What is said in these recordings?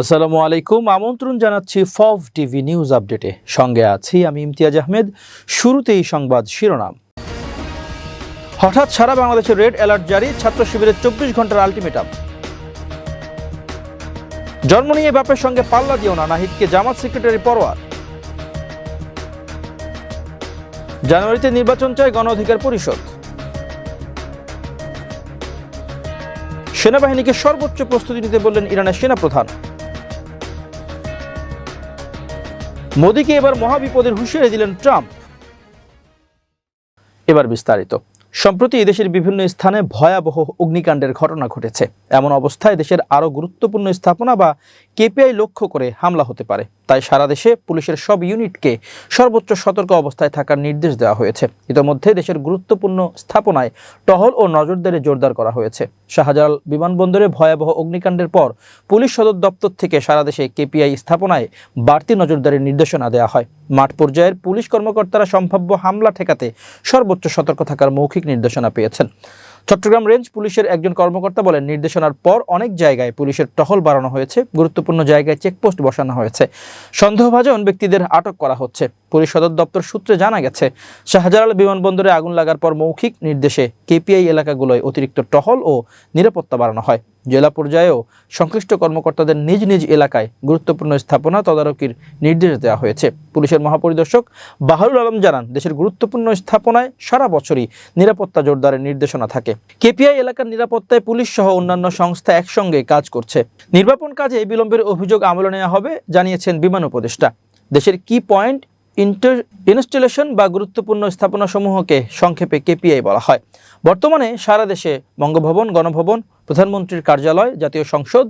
আসসালামু আলাইকুম। আমন্ত্রণ জানাচ্ছি ফভ টিভি নিউজ আপডেটে। সঙ্গে আছি আমি ইমতিয়াজ আহমেদ। শুরুতেই সংবাদ শিরোনাম। হঠাৎ সারা বাংলাদেশে রেড অ্যালার্ট জারি, ছাত্র শিবিরের চব্বিশ ঘণ্টার আলটিমেটাম। জন্ম নিয়ে বাপের সঙ্গে পাল্লা দিও না, নাহিদকে জামাত সেক্রেটারি পরোয়ার জানুয়ারিতে নির্বাচন চায় গণ অধিকার পরিষদ। সেনাবাহিনীকে সর্বোচ্চ প্রস্তুতি নিতে বললেন ইরানের সেনাপ্রধান। মোদীকে এবার মহাবিপদের হুঁশিয়ারি দিলেন ট্রাম্প। এবার বিস্তারিত। সম্প্রতি এদেশের বিভিন্ন স্থানে ভয়াবহ অগ্নিকাণ্ডের ঘটনা ঘটেছে। এমন অবস্থায় দেশের আরও গুরুত্বপূর্ণ স্থাপনা বা কেপিআই লক্ষ্য করে হামলা হতে পারে। তাই সারা দেশে পুলিশের সব ইউনিটকে সর্বোচ্চ সতর্ক অবস্থায় থাকার নির্দেশ দেওয়া হয়েছে। ইতোমধ্যে দেশের গুরুত্বপূর্ণ স্থাপনায় টহল ও নজরদারি জোরদার করা হয়েছে। শাহজালাল বিমানবন্দরে ভয়াবহ অগ্নিকাণ্ডের পর পুলিশ সদর দপ্তর থেকে সারা দেশে কেপিআই স্থাপনায় বাড়তি নজরদারির নির্দেশনা দেওয়া হয়। মাঠ পর্যায়ের পুলিশ কর্মকর্তারা সম্ভাব্য হামলা ঠেকাতে সর্বোচ্চ সতর্ক থাকার মৌখিক নির্দেশনা পেয়েছেন। চট্টগ্রাম রেঞ্জ পুলিশের একজন কর্মকর্তা বলেন, নির্দেশনার পর অনেক জায়গায় পুলিশের টহল বাড়ানো হয়েছে, গুরুত্বপূর্ণ জায়গায় চেকপোস্ট বসানো হয়েছে। সন্দেহভাজন ব্যক্তিদের আটক করা হচ্ছে। পুলিশ সদর দপ্তর সূত্রে জানা গেছে, শাহজালাল বিমানবন্দরে আগুন লাগার পর মৌখিক নির্দেশে কেপিআই এলাকাগুলোয় অতিরিক্ত টহল ও নিরাপত্তা বাড়ানো হয়। জেলা পর্যায়েও সংশ্লিষ্ট কর্মকর্তাদের নিজ নিজ এলাকায় গুরুত্বপূর্ণ স্থাপনা তদারকির নির্দেশ দেওয়া হয়েছে। পুলিশের মহাপরিদর্শক বাহারুল আলম জানান, দেশের গুরুত্বপূর্ণ স্থাপনায় সারা বছরই নিরাপত্তা জোরদারের নির্দেশনা থাকে। কেপিআই এলাকার নিরাপত্তায় পুলিশ সহ অন্যান্য সংস্থা একসঙ্গে কাজ করছে। নির্বাপন কাজে বিলম্বের অভিযোগ আমলে নেওয়া হবে, জানিয়েছেন বিমান উপদেষ্টা। দেশের কি পয়েন্ট ইন্টার, ইনস্টলেশন বা গুরুত্বপূর্ণ স্থাপনাসমূহকে সংক্ষেপে কেপিআই বলা হয়। বর্তমানে সারা দেশে বঙ্গভবন, গণভবন, প্রধানমন্ত্রীর কার্যালয়, জাতীয় সংসদ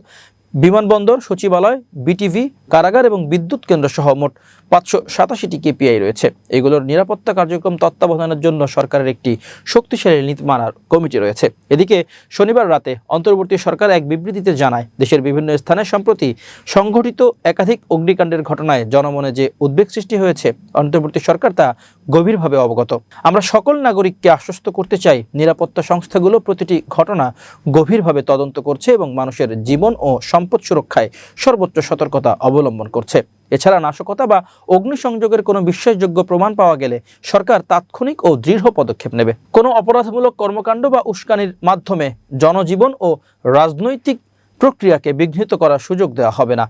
বিমানবন্দর, সচিবালয়, বিটিভি, কারাগার এবং বিদ্যুৎ কেন্দ্র সহ মোট পাঁচশো সাতাশিটি কেপিআই রয়েছে। এগুলোর নিরাপত্তা কার্যক্রম তত্ত্বাবধানের জন্য সরকারের একটি শক্তিশালী নীতিমালার কমিটি রয়েছে। এদিকে শনিবার রাতে অন্তর্বর্তী সরকার এক বিবৃতিতে জানায়, দেশের বিভিন্ন স্থানে সম্প্রতি সংঘটিত একাধিক অগ্নিকাণ্ডের ঘটনায় জনমনে যে উদ্বেগ সৃষ্টি হয়েছে, অন্তর্বর্তী সরকার তা গভীরভাবে অবগত। আমরা সকল নাগরিককে আশ্বস্ত করতে চাই, নিরাপত্তা সংস্থাগুলো প্রতিটি ঘটনা গভীরভাবে তদন্ত করছে এবং মানুষের জীবন ও সুরক্ষায় সর্বোচ্চ সতর্কতা অবলম্বন করছে। এছাড়া নাশকতা বা অগ্নিসংযোগের কোনো বিশ্বাসযোগ্য প্রমাণ পাওয়া গেলে সরকার তাৎক্ষণিক ও দৃঢ় পদক্ষেপ নেবে। কোনো অপরাধমূলক কর্মকাণ্ড বা উস্কানির মাধ্যমে জনজীবন ও রাজনৈতিক প্রক্রিয়াকে বিঘ্নিত করার সুযোগ দেওয়া হবে না।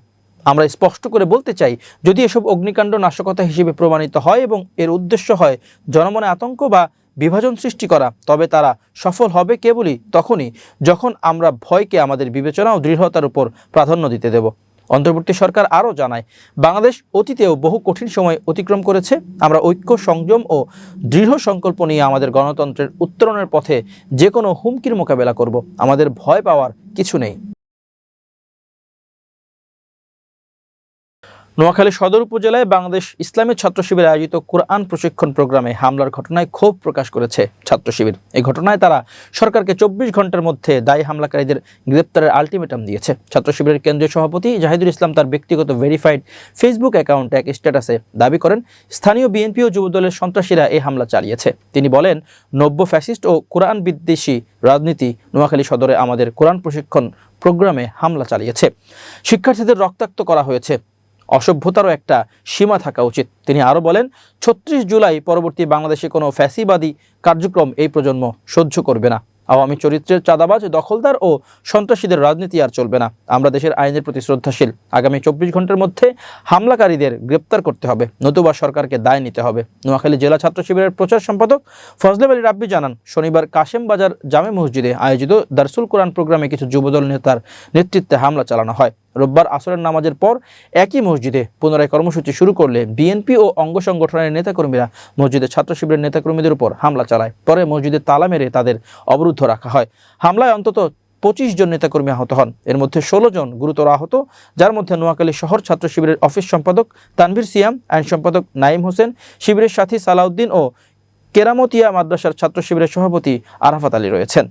আমরা স্পষ্ট করে বলতে চাই, যদি এসব অগ্নিকাণ্ড নাশকতা হিসেবে প্রমাণিত হয় এবং এর উদ্দেশ্য হয় জনমনে আতঙ্ক বা বিভাজন সৃষ্টি করা, তবে তারা সফল হবে কেবলই তখনই যখন আমরা ভয়কে আমাদের বিবেচনা ও দৃঢ়তার উপর প্রাধান্য দিতে দেব। অন্তর্বর্তী সরকার আরও জানায়, বাংলাদেশ অতীতেও বহু কঠিন সময় অতিক্রম করেছে। আমরা ঐক্য, সংযম ও দৃঢ় সংকল্প নিয়ে আমাদের গণতন্ত্রের উত্তরণের পথে যে কোনো হুমকির মোকাবেলা করব। আমাদের ভয় পাওয়ার কিছু নেই। নোয়াখালী সদর উপজেলায় বাংলাদেশ ইসলামী ছাত্র শিবির আয়োজিত কোরআন প্রশিক্ষণ প্রোগ্রামে হামলার ঘটনায় ক্ষোভ প্রকাশ করেছে ছাত্র শিবির। এই ঘটনায় তারা সরকারকে চব্বিশ ঘণ্টার মধ্যে দায়ী হামলাকারীদের গ্রেপ্তারের আলটিমেটাম দিয়েছে। ছাত্র শিবিরের কেন্দ্রীয় সভাপতি জাহিদুল ইসলাম তার ব্যক্তিগত ভেরিফাইড ফেসবুক অ্যাকাউন্টে এক স্ট্যাটাসে দাবি করেন, স্থানীয় বিএনপি ও যুবদলের সন্ত্রাসীরা এই হামলা চালিয়েছে। তিনি বলেন, নব্য ফ্যাসিস্ট ও কোরআন বিদ্বেষী রাজনীতি নোয়াখালী সদরে আমাদের কোরআন প্রশিক্ষণ প্রোগ্রামে হামলা চালিয়েছে। শিক্ষার্থীদের রক্তাক্ত করা হয়েছে। অসভ্যতারও একটা সীমা থাকা উচিত। তিনি আরও বলেন, ছত্রিশ জুলাই পরবর্তী বাংলাদেশে কোনো ফ্যাসিবাদী কার্যক্রম এই প্রজন্ম সহ্য করবে না। আওয়ামী চরিত্রের চাঁদাবাজ, দখলদার ও সন্ত্রাসীদের রাজনীতি আর চলবে না। আমরা দেশের আইনের প্রতি শ্রদ্ধাশীল। আগামী চব্বিশ ঘণ্টার মধ্যে হামলাকারীদের গ্রেপ্তার করতে হবে। নতুবা সরকারকে দায় নিতে হবে। নোয়াখালী জেলা ছাত্র শিবিরের প্রচার সম্পাদক ফজলে আলী রাব্বি জানান, শনিবার কাশেম বাজার জামে মসজিদে আয়োজিত দারসুল কোরআন প্রোগ্রামে কিছু যুবদল নেতার নেতৃত্বে হামলা চালানো হয়। রোববার আসরের নামাজের পর একই মসজিদে পুনরায় কর্মসূচি শুরু করলে বিএনপি ও অঙ্গ সংগঠনের নেতাকর্মীরা মসজিদের ছাত্র শিবিরের নেতাকর্মীদের উপর হামলা চালায়। পরে মসজিদে তালা মেরে তাদের অবরুদ্ধ রাখা হয়। হামলায় অন্তত পঁচিশ জন নেতাকর্মী আহত হন। এর মধ্যে ষোলো জন গুরুতর আহত, যার মধ্যে নোয়াখালী শহর ছাত্র শিবিরের অফিস সম্পাদক তানভীর সিয়াম, আইন সম্পাদক নাইম হোসেন, শিবিরের সাথী সালাউদ্দিন ও কেরামতিয়া মাদ্রাসার ছাত্র শিবিরের সভাপতি আরাফাত আলী রয়েছেন।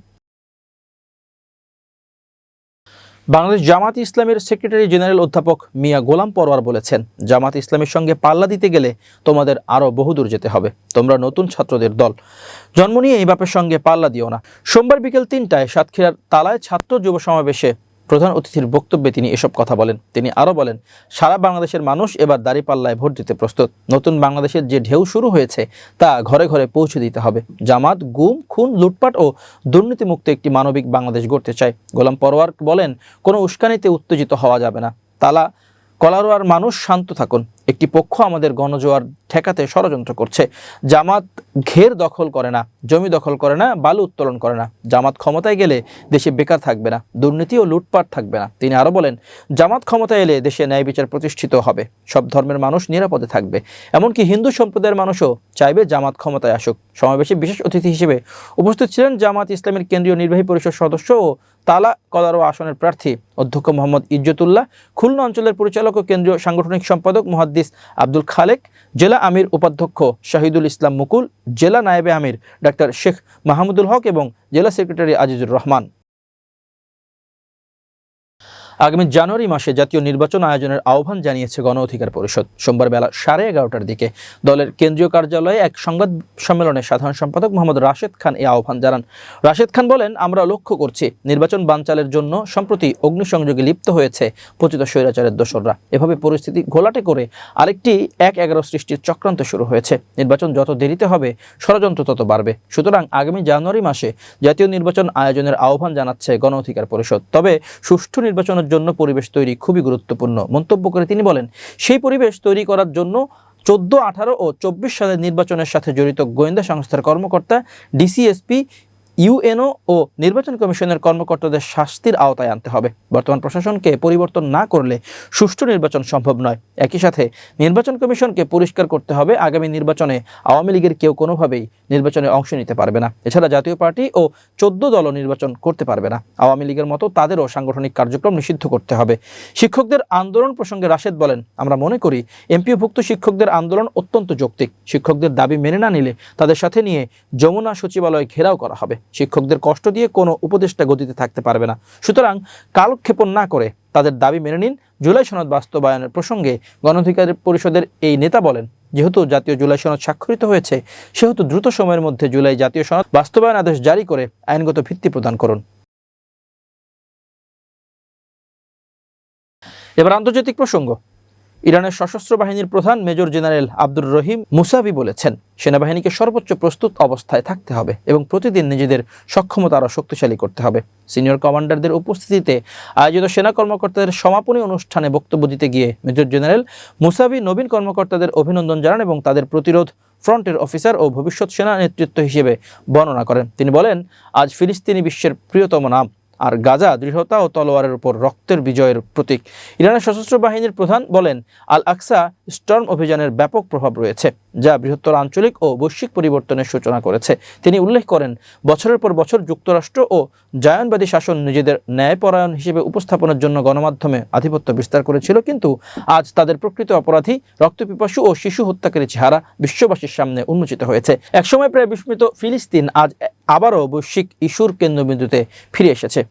বাংলাদেশ জামাত ইসলামের সেক্রেটারি জেনারেল অধ্যাপক মিয়া গোলাম পরোয়ার বলেছেন জামাত ইসলামের সঙ্গে পাল্লা দিতে গেলে তোমাদের আরও বহুদূর যেতে হবে। তোমরা নতুন ছাত্রদের দল। জন্ম নিয়ে এই বাপের সঙ্গে পাল্লা দিও না। সোমবার বিকেল তিনটায় সাতক্ষীরার তালায় ছাত্র যুব সমাবেশে প্রধান অতিথির বক্তব্যে তিনি এসব কথা বলেন। তিনি আরও বলেন, সারা বাংলাদেশের মানুষ এবার দাঁড়িপাল্লায় ভোট দিতে প্রস্তুত। নতুন বাংলাদেশের যে ঢেউ শুরু হয়েছে, তা ঘরে ঘরে পৌঁছে দিতে হবে। জামাত, গুম, খুন, লুটপাট ও দুর্নীতিমুক্ত একটি মানবিক বাংলাদেশ গড়তে চায়। গোলাম পরোয়ার বলেন, কোনো উস্কানিতে উত্তেজিত হওয়া যাবে না। তালা, কলারোয়ার মানুষ শান্ত থাকুন। একটি পক্ষ আমাদের গণজোয়ার ঠেকাতে ষড়যন্ত্র করছে। জামাত ঘের দখল করে না, জমি দখল করে না, বালু উত্তোলন করে না। জামাত ক্ষমতায় গেলে দেশে বেকার থাকবে না, দুর্নীতি ও লুটপাট থাকবে না। তিনি আরও বলেন, জামাত ক্ষমতায় এলে দেশে ন্যায় বিচার প্রতিষ্ঠিত হবে, সব ধর্মের মানুষ নিরাপদে থাকবে। এমনকি হিন্দু সম্প্রদায়ের মানুষও চাইবে জামাত ক্ষমতায় আসুক। সমাবেশে বিশেষ অতিথি হিসেবে উপস্থিত ছিলেন জামাত ইসলামের কেন্দ্রীয় নির্বাহী পরিষদ সদস্য ও তালা কলারো আসনের প্রার্থী অধ্যক্ষ মোহাম্মদ ইজ্জতুল্লাহ। খুলনা অঞ্চলের পরিচালক ও কেন্দ্রীয় সাংগঠনিক সম্পাদক মুহাদ্দিস আব্দুল খালেক, জেলা আমির উপাধ্যক্ষ শাহিদুল ইসলাম মুকুল, জেলা নায়েবে আমির ডাক্তার শেখ মাহমুদুল হক এবং জেলা সেক্রেটারি আজিজুর রহমান। আগামী জানুয়ারি মাসে জাতীয় নির্বাচন আয়োজনের আহ্বান জানিয়েছে গণ অধিকার পরিষদ। সোমবার বেলা সাড়ে এগারোটার দিকে দলের কেন্দ্রীয় কার্যালয়ে এক সংবাদ সম্মেলনে সাধারণ সম্পাদক মোহাম্মদ রাশেদ খান এই আহ্বান জানান। রাশেদ খান বলেন, আমরা লক্ষ্য করছি নির্বাচন বানচালের জন্য সম্প্রতি অগ্নিসংযোগে লিপ্ত হয়েছে পতিত স্বৈরাচারের দোসররা। এভাবে পরিস্থিতি ঘোলাটে করে আরেকটি এক এগারো সৃষ্টির চক্রান্ত শুরু হয়েছে। নির্বাচন যত দেরিতে হবে, ষড়যন্ত্র তত বাড়বে। সুতরাং আগামী জানুয়ারি মাসে জাতীয় নির্বাচন আয়োজনের আহ্বান জানাচ্ছে গণ অধিকার পরিষদ। তবে সুষ্ঠু নির্বাচনের জন্য পরিবেশ তৈরি খুবই গুরুত্বপূর্ণ। মন্তব্য করে তিনি বলেন, সেই পরিবেশ তৈরি করার জন্য চোদ্দ, আঠারো ও চব্বিশ সালের নির্বাচনের সাথে জড়িত গোয়েন্দা সংস্থার কর্মকর্তা, ডিসিএসপি ইউএনও ও নির্বাচন কমিশনের কর্মকর্তাদের শাস্তির আওতায় আনতে হবে। বর্তমান প্রশাসনকে পরিবর্তন না করলে সুষ্ঠু নির্বাচন সম্ভব নয়। একই সাথে নির্বাচন কমিশনকে পরিষ্কার করতে হবে, আগামী নির্বাচনে আওয়ামী লীগের কেউ কোনোভাবেই নির্বাচনে অংশ নিতে পারবে না। এছাড়া জাতীয় পার্টি ও চোদ্দ দলও নির্বাচন করতে পারবে না। আওয়ামী লীগের মতো তাদেরও সাংগঠনিক কার্যক্রম নিষিদ্ধ করতে হবে। শিক্ষকদের আন্দোলন প্রসঙ্গে রাশেদ বলেন, আমরা মনে করি এমপিওভুক্ত শিক্ষকদের আন্দোলন অত্যন্ত যৌক্তিক। শিক্ষকদের দাবি মেনে না নিলে তাদের সাথে নিয়ে যমুনা সচিবালয় ঘেরাও করা হবে। শিক্ষকদের কষ্ট দিয়ে কোনো উপদেষ্টা গতিতে থাকতে পারবে না। সুতরাং কালক্ষেপণ না করে তাদের দাবি মেনে নিন। জুলাই সনদ বাস্তবায়নের প্রসঙ্গে গণঅধিকার পরিষদের এই নেতা বলেন, যেহেতু জাতীয় জুলাই সনদ স্বাক্ষরিত হয়েছে, সেহেতু দ্রুত সময়ের মধ্যে জুলাই জাতীয় সনদ বাস্তবায়ন আদেশ জারি করে আইনগত ভিত্তি প্রদান করুন। এবার আন্তর্জাতিক প্রসঙ্গ। ইরানের সশস্ত্র বাহিনীর প্রধান major general Abdur Rahim Mousavi বলেছেন, সেনাবাহিনীকে সর্বোচ্চ প্রস্তুত অবস্থায় থাকতে হবে এবং প্রতিদিন নিজেদের সক্ষমতা আরও শক্তিশালী করতে হবে। সিনিয়র কমান্ডারদের উপস্থিতিতে আয়োজিত সেনা কর্মকর্তাদের সমাপনী অনুষ্ঠানে বক্তব্য দিতে গিয়ে মেজর জেনারেল মুসাবি নবীন কর্মকর্তাদের অভিনন্দন জানান এবং তাদের প্রতিরোধ ফ্রন্টের অফিসার ও ভবিষ্যৎ সেনা নেতৃত্ব হিসেবে বর্ণনা করেন। তিনি বলেন, আজ ফিলিস্তিনি বিশ্বের প্রিয়তম নাম। আর গাজা, দৃঢ়তা ও তলোয়ারের উপর রক্তের বিজয়ের প্রতীক। ইরানের সশস্ত্র বাহিনীর প্রধান বলেন আল আকসা স্টর্ম অভিযানের ব্যাপক প্রভাব রয়েছে, যা বৃহত্তর আঞ্চলিক ও বৈশ্বিক পরিবর্তনের সূচনা করেছে। তিনি উল্লেখ করেন, বছরের পর বছর যুক্তরাষ্ট্র ও জায়নবাদী শাসন নিজেদের ন্যায়পরায়ণ হিসেবে উপস্থাপনের জন্য গণমাধ্যমে আধিপত্য বিস্তার করেছিল, কিন্তু আজ তাদের প্রকৃত অপরাধী রক্তপিপাসু ও শিশু হত্যাকারী চেহারা বিশ্ববাসীর সামনে উন্মোচিত হয়েছে। একসময় প্রায় বিস্মিত ফিলিস্তিন আজ আবারও বৈশ্বিক ইস্যুর কেন্দ্রবিন্দুতে ফিরে এসেছে।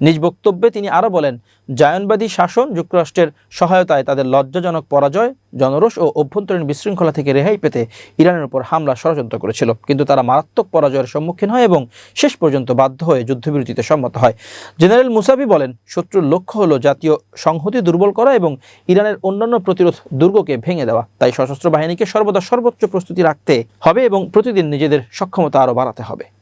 নিজ বক্তব্যে তিনি আরও বলেন, জায়নবাদী শাসন যুক্তরাষ্ট্রের সহায়তায় তাদের লজ্জাজনক পরাজয়, জনরোষ ও অভ্যন্তরীণ বিশৃঙ্খলা থেকে রেহাই পেতে ইরানের উপর হামলা ষড়যন্ত্র করেছিল। কিন্তু তারা মারাত্মক পরাজয়ের সম্মুখীন হয় এবং শেষ পর্যন্ত বাধ্য হয়ে যুদ্ধবিরতিতে সম্মত হয়। জেনারেল মুসাবি বলেন, শত্রুর লক্ষ্য হল জাতীয় সংহতি দুর্বল করা এবং ইরানের অন্যান্য প্রতিরোধ দুর্গকে ভেঙে দেওয়া। তাই সশস্ত্র বাহিনীকে সর্বদা সর্বোচ্চ প্রস্তুতি রাখতে হবে এবং প্রতিদিন নিজেদের সক্ষমতা আরও বাড়াতে হবে।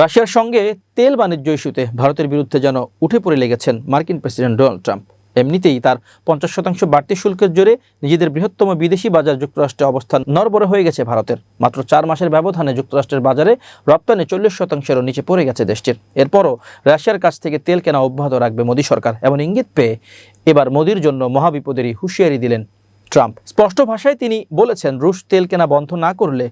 রাশিয়ার সঙ্গে তেল বাণিজ্য ইস্যুতে ভারতের বিরুদ্ধে যেন উঠে পড়ে লেগেছেন মার্কিন প্রেসিডেন্ট ডোনাল্ড ট্রাম্প। এমনিতেই তার পঞ্চাশ শতাংশ বাড়তি শুল্কের জোরে নিজেদের বৃহত্তম বিদেশি বাজার যুক্তরাষ্ট্রে অবস্থান নরবরে হয়ে গেছে ভারতের। মাত্র চার মাসের ব্যবধানে যুক্তরাষ্ট্রের বাজারে রপ্তানি চল্লিশ শতাংশেরও নিচে পড়ে গেছে দেশটির। এরপরও রাশিয়ার কাছ থেকে তেল কেনা অব্যাহত রাখবে মোদী সরকার এমন ইঙ্গিত পেয়ে এবার মোদির জন্য মহাবিপদেরই হুঁশিয়ারি দিলেন ট্রাম্প। স্পষ্ট ভাষায় তিনি বলেছেন, রুশ তেল কেনা বন্ধ না করলে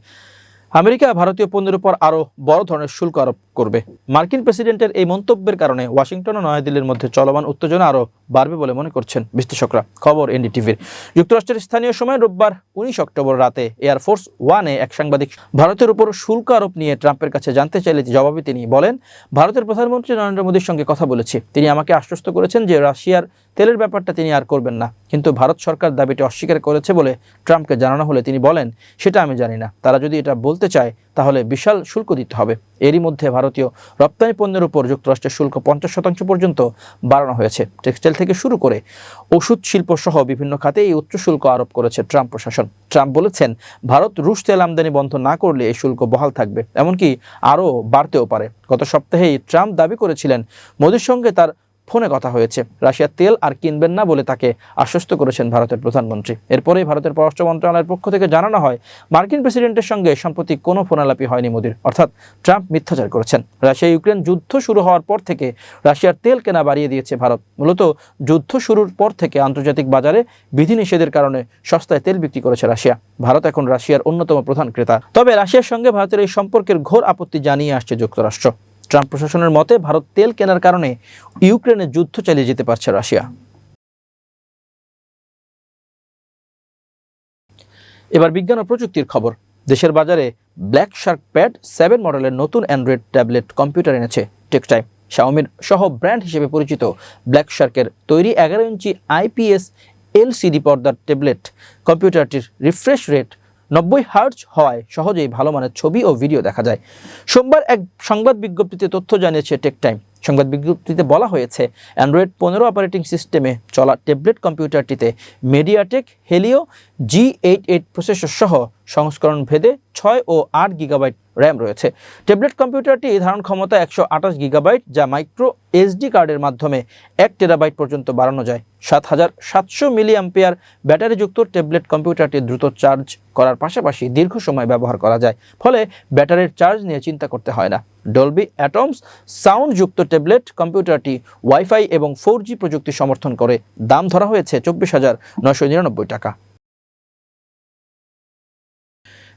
আমেরিকা ভারতীয় পণ্যের উপর আরও বড় ধরনের শুল্ক আরোপ করবে। মার্কিন প্রেসিডেন্টের এই মন্তব্যের কারণে ওয়াশিংটন ও নয়াদিল্লির মধ্যে চলমান উত্তেজনা আরও বাড়বে বলে মনে করছেন বিশ্লেষকরা। খবর এনডিটিভির। যুক্তরাষ্ট্রের স্থানীয় সময় রোববার উনিশ অক্টোবর রাতে এয়ারফোর্স ওয়ানে এক সাংবাদিক ভারতের উপর শুল্ক আরোপ নিয়ে ট্রাম্পের কাছে জানতে চাইলে জবাবে তিনি বলেন, ভারতের প্রধানমন্ত্রী নরেন্দ্র মোদীর সঙ্গে কথা বলেছি। তিনি আমাকে আশ্বস্ত করেছেন যে রাশিয়ার তেলের ব্যাপারটা তিনি আর করবেন না। কিন্তু ভারত সরকার দাবিটি অস্বীকার করেছে বলে ট্রাম্পকে জানানো হলে তিনি বলেন, সেটা আমি জানি না। তারা যদি এটা বলতে চায়, তাহলে বিশাল শুল্ক দিতে হবে। এরই মধ্যে ভারতীয় রপ্তানি পণ্যের উপর যুক্তরাষ্ট্রের শুল্ক পঞ্চাশ শতাংশ পর্যন্ত বাড়ানো হয়েছে। টেক্সটাইল থেকে শুরু করে ওষুধ শিল্প সহ বিভিন্ন খাতে এই উচ্চ শুল্ক আরোপ করেছে ট্রাম্প প্রশাসন। ট্রাম্প বলেছেন, ভারত রুশ তেল আমদানি বন্ধ না করলে এই শুল্ক বহাল থাকবে, এমনকি আরও বাড়তেও পারে। গত সপ্তাহেই ট্রাম্প দাবি করেছিলেন, মোদির সঙ্গে তার ফোনে কথা হয়েছে। রাশিয়ার তেল আর কিনবেন না বলে তাকে আশ্বস্ত করেছেন ভারতের প্রধানমন্ত্রী। এরপরেই ভারতের পররাষ্ট্র মন্ত্রণালয়ের পক্ষ থেকে জানানো হয়, মার্কিন প্রেসিডেন্টের সঙ্গে সম্প্রতি কোনো ফোনালাপি হয়নি মোদির। অর্থাৎ ট্রাম্প মিথ্যাচার করেছেন। রাশিয়া ইউক্রেন যুদ্ধ শুরু হওয়ার পর থেকে রাশিয়ার তেল কেনা বাড়িয়ে দিয়েছে ভারত। মূলত যুদ্ধ শুরুর পর থেকে আন্তর্জাতিক বাজারে বিধিনিষেধের কারণে সস্তায় তেল বিক্রি করেছে রাশিয়া। ভারত এখন রাশিয়ার অন্যতম প্রধান ক্রেতা। তবে রাশিয়ার সঙ্গে ভারতের এই সম্পর্কের ঘোর আপত্তি জানিয়ে আসছে যুক্তরাষ্ট্র। ট্রাম্প প্রশাসনের মতে, ভারত তেল কেনার কারণে ইউক্রেনে যুদ্ধ চালিয়ে যেতে পারছে রাশিয়া। এবার বিজ্ঞান ও প্রযুক্তির খবর। দেশের বাজারে ব্ল্যাক শার্ক প্যাড সেভেন মডেলের নতুন অ্যান্ড্রয়েড ট্যাবলেট কম্পিউটার এনেছে টেকটাইম। শাওমির সহ ব্র্যান্ড হিসেবে পরিচিত ব্ল্যাক শার্কের তৈরি এগারো ইঞ্চি আইপিএস এলসিডি পর্দার ট্যাবলেট কম্পিউটারটির রিফ্রেশ রেট নব্বই হার্জ হওয়ায় সহজেই ভালো মানের ছবি ও ভিডিও দেখা যায়। সোমবার এক সংবাদ বিজ্ঞপ্তিতে তথ্য জানিয়েছে টেক টাইম। সংবাদ বিজ্ঞপ্তিতে বলা হয়েছে, অ্যান্ড্রয়েড পনেরো অপারেটিং সিস্টেমে চলা tablet কম্পিউটারটিতে MediaTek Helio G eight eight processor সহ সংস্করণ ভেদে ছয় ও আট গিগাবাইট র্যাম রয়েছে। ট্যাবলেট কম্পিউটারটি ধারণ ক্ষমতা একশো আঠাশ গিগাবাইট, যা মাইক্রো এসডি কার্ডের মাধ্যমে এক টেরাবাইট পর্যন্ত বাড়ানো যায়। সাত হাজার সাতশো মিলি অ্যাম্পিয়ার ব্যাটারিযুক্ত ট্যাবলেট কম্পিউটারটি দ্রুত চার্জ করার পাশাপাশি দীর্ঘ সময় ব্যবহার করা যায়, ফলে ব্যাটারির চার্জ নিয়ে চিন্তা করতে হয় না। ডলবি অ্যাটমস সাউন্ডযুক্ত ট্যাবলেট কম্পিউটারটি ওয়াইফাই এবং ফোর জি প্রযুক্তি সমর্থন করে। দাম ধরা হয়েছে চব্বিশ হাজার নয়শো নিরানব্বই টাকা।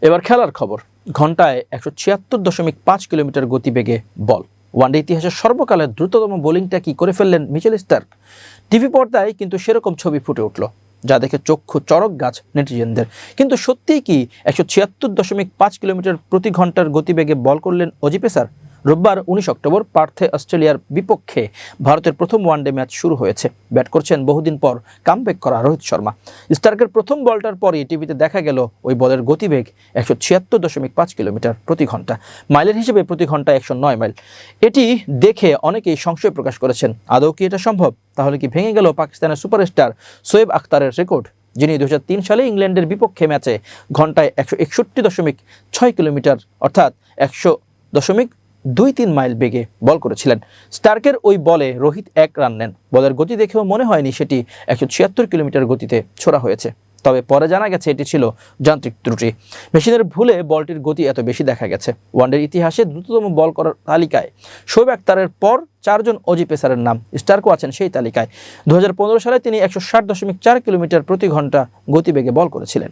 এবার খেলার খবর। ঘন্টায় একশো ছিয়াত্তর দশমিক পাঁচ কিলোমিটার গতিবেগে বল। ওয়ানডে ইতিহাসের সর্বকালের দ্রুততম বোলিংটা কি করে ফেললেন মিচেল স্টার্ক? টিভি পর্দায় কিন্তু সেরকম ছবি ফুটে উঠল, যা দেখে চক্ষু চরক গাছ নেটিজেনদের। কিন্তু সত্যিই কি একশো ছিয়াত্তর দশমিক পাঁচ কিলোমিটার প্রতি ঘণ্টার গতিবেগে বল করলেন অজি পেসার? রোববার উনিশ অক্টোবর পার্থে অস্ট্রেলিয়ার বিপক্ষে ভারতের প্রথম ওয়ানডে ম্যাচ শুরু হয়েছে। ব্যাট করছেন বহুদিন পর কামব্যাক করা রোহিত শর্মা। স্টার্কের প্রথম বলটার পরই টিভিতে দেখা গেল ওই বলের গতিবেগ একশো ছিয়াত্তর দশমিক পাঁচ কিলোমিটার প্রতি ঘণ্টা। মাইলের হিসেবে প্রতি ঘন্টায় একশো নয় মাইল। এটি দেখে অনেকেই সংশয় প্রকাশ করেছেন। আদৌ কি এটা সম্ভব? তাহলে কি ভেঙে গেল পাকিস্তানের সুপারস্টার সোয়েব আখতারের রেকর্ড? যিনি দু হাজার তিন সালে ইংল্যান্ডের বিপক্ষে ম্যাচে ঘন্টায় একশো একষট্টি দশমিক ছয় কিলোমিটার অর্থাৎ একশো দশমিক দুই তিন মাইল বেগে বল করেছিলেন। স্টার্কের ওই বলে রোহিত এক রান নেন। বলের গতি দেখেও মনে হয়নি সেটি একশো ছিয়াত্তর কিলোমিটার গতিতে ছোড়া হয়েছে। তবে পরে জানা গেছে এটি ছিল যান্ত্রিক ত্রুটি। মেশিনের ভুলে বলটির গতি এত বেশি দেখা গেছে। ওয়ানডের ইতিহাসে দ্রুততম বল করার তালিকায় শোয়েব আক্তারের পর চারজন অজি পেসারের নাম। স্টার্কও আছেন সেই তালিকায়। দু হাজার পনেরো সালে তিনি একশো ষাট দশমিক চার কিলোমিটার প্রতি ঘণ্টা গতিবেগে বল করেছিলেন।